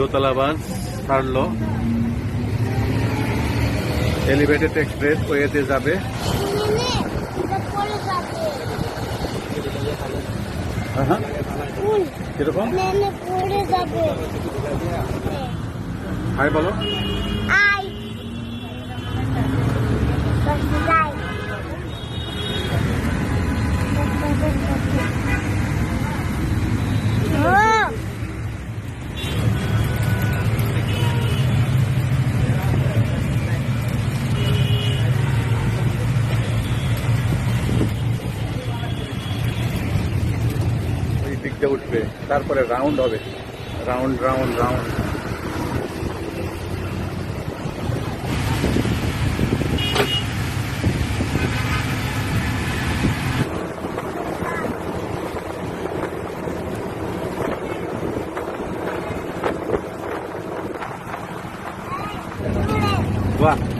দোতলা বাস ছাড়ল elevated express ওয়েতে যাবে হ্যাঁ হ্যাঁ কীরকম হাই বলো। ওই দিক দিয়ে উঠবে তারপরে রাউন্ড হবে। রাউন্ড রাউন্ড রাউন্ড বাহ।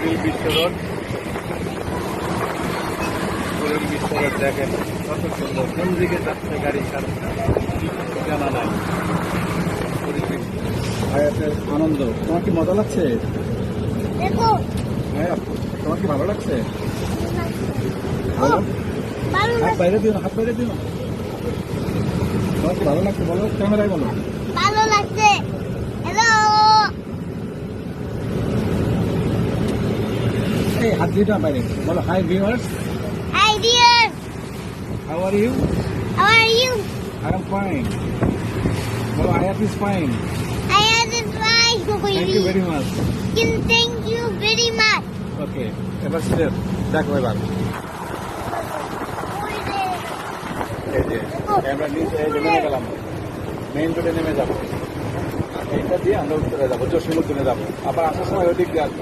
রোড কুড়িল বিশ্ব রোড দেখেন কত সুন্দর। কোন দিকে যাচ্ছে গাড়ি জানা নাই। আনন্দ। তোমার কি মজা লাগছে? দেখো। ভাইয়া তোমার কি ভালো লাগছে? হাত বাইরে দিও হাত বাইরে দিও তোমার কি ভালো লাগছে? বলো ক্যামেরায় বলো ভালো লাগছে হ্যালো এই হাত দিয়ে না বাইরে বলো hi viewers hi dear how are you how are you I am fine বলো Ayat is fine I am the fly thank you very much Thank you very much. Okay এবার স্টেপ দেখো এবার এই যে আমরা নিচে এই যে নেমে গেলাম মেইন রোডে নেমে যাব এইটা দিয়ে আমরা উত্তরে যাব জসিম উদ্দিনে যাব। আবার আসার সময় ওই দিক দিয়ে আসব।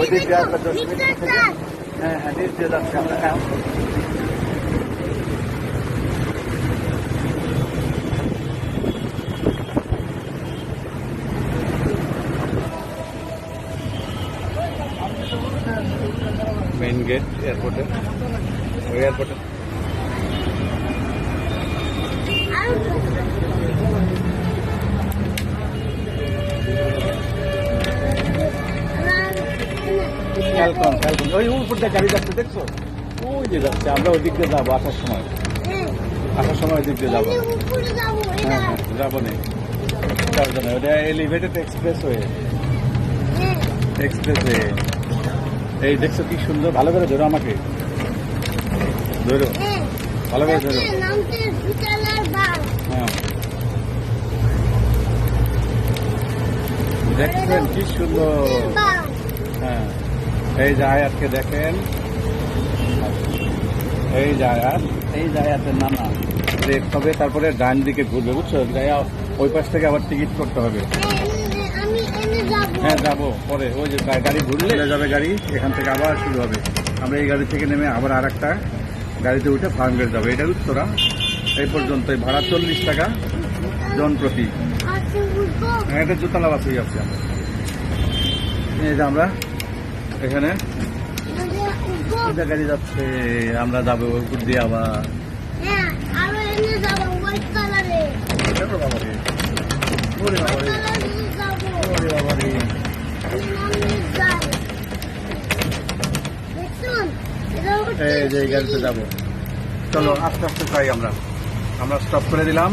ওই দিক দিয়ে আসলে জসিম হ্যাঁ হ্যাঁ নিচ দিয়ে যাচ্ছি আমরা হ্যাঁ। মেইন গেট এয়ারপোর্টে। ওই এয়ারপোর্টে। ফ্যালকন ফ্যালকন ওই গাড়ি যাচ্ছে দেখছ? ওই যে যাচ্ছে আমরা ওই দিক দিয়ে যাব আসার সময়। আসার সময় ওই দিক দিয়ে যাব। হ্যাঁ হ্যাঁ যাব নে। যাব না ওটা elevated expressway expressway এই দেখছ কি সুন্দর ভালো করে ধরো আমাকে। ধরো। ভালো করে ধরো। হ্যাঁ দেখছেন কি সুন্দর। হ্যাঁ। এই যে আয়াতকে দেখেন। এই যে আয়াত। এই যে আয়াতের নানা রেড হবে তারপরে ডান দিকে ঘুরবে বুঝছ? গায়া ওই পাশ থেকে আবার টিকিট করতে হবে। আমি এনে যাব হ্যাঁ যাব পরে। ওই যে গাড়ি ঘুরলে যাবে গাড়ি এখান থেকে আবার শুরু হবে। আমরা এই গাড়ি থেকে নেমে আবার আর একটা গাড়িতে উঠে ফার্ম গেট যাব। এটা উত্তরা এই পর্যন্ত ভাড়া চল্লিশ টাকা জন প্রতি। আচ্ছা হ্যাঁ, এটা জুতালা বাস হয়ে যাচ্ছে আমরা এই যে আমরা এখানে? গাড়ি যাচ্ছে, আমরা যাব উপর দিয়ে আবার। এই যে গাড়িতে যাব। চলো, আস্তে আস্তে যাই আমরা। আমরা স্টপ করে দিলাম.